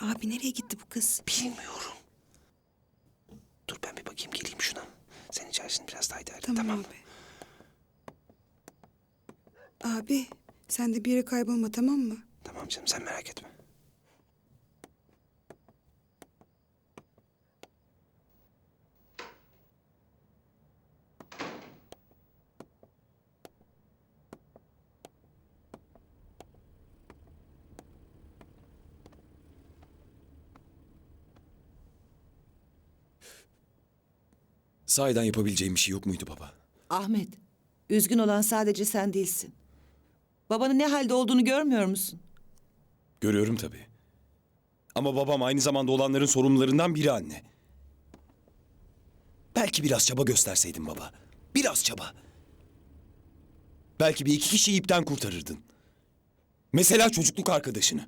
Abi nereye gitti bu kız? Bilmiyorum. Dur ben bir bakayım geleyim şuna. Sen içersin biraz daha idare Tamam, tamam abi. Abi sen de bir yere kaybolma tamam mı? Tamam canım sen merak etme. Sahiden yapabileceğim bir şey yok muydu baba? Ahmet, üzgün olan sadece sen değilsin. Babanın ne halde olduğunu görmüyor musun? Görüyorum tabii. Ama babam aynı zamanda olanların sorumlularından biri anne. Belki biraz çaba gösterseydin baba. Biraz çaba. Belki bir iki kişiyi ipten kurtarırdın. Mesela çocukluk arkadaşını.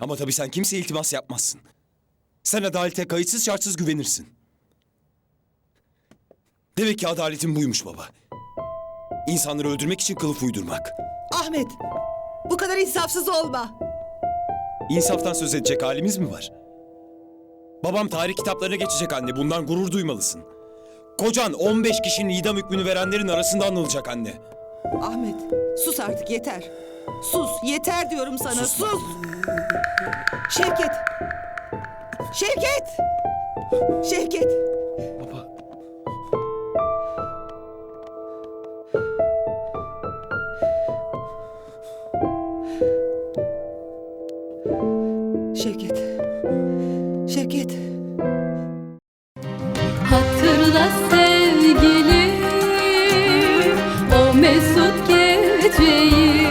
Ama tabii sen kimseye iltimas yapmazsın. Sen adalete kayıtsız şartsız güvenirsin. Demek ki adaletin buymuş baba. İnsanları öldürmek için kılıf uydurmak. Ahmet, bu kadar insafsız olma. İnsaftan söz edecek halimiz mi var? Babam tarih kitaplarına geçecek anne. Bundan gurur duymalısın. Kocan 15 kişinin idam hükmünü verenlerin arasında anılacak anne. Ahmet, sus artık yeter. Sus, yeter diyorum sana, Susma. sus. Şevket. Şevket. Şevket. Şevket. Şevket. Hatırla sevgilim o mesut geceyi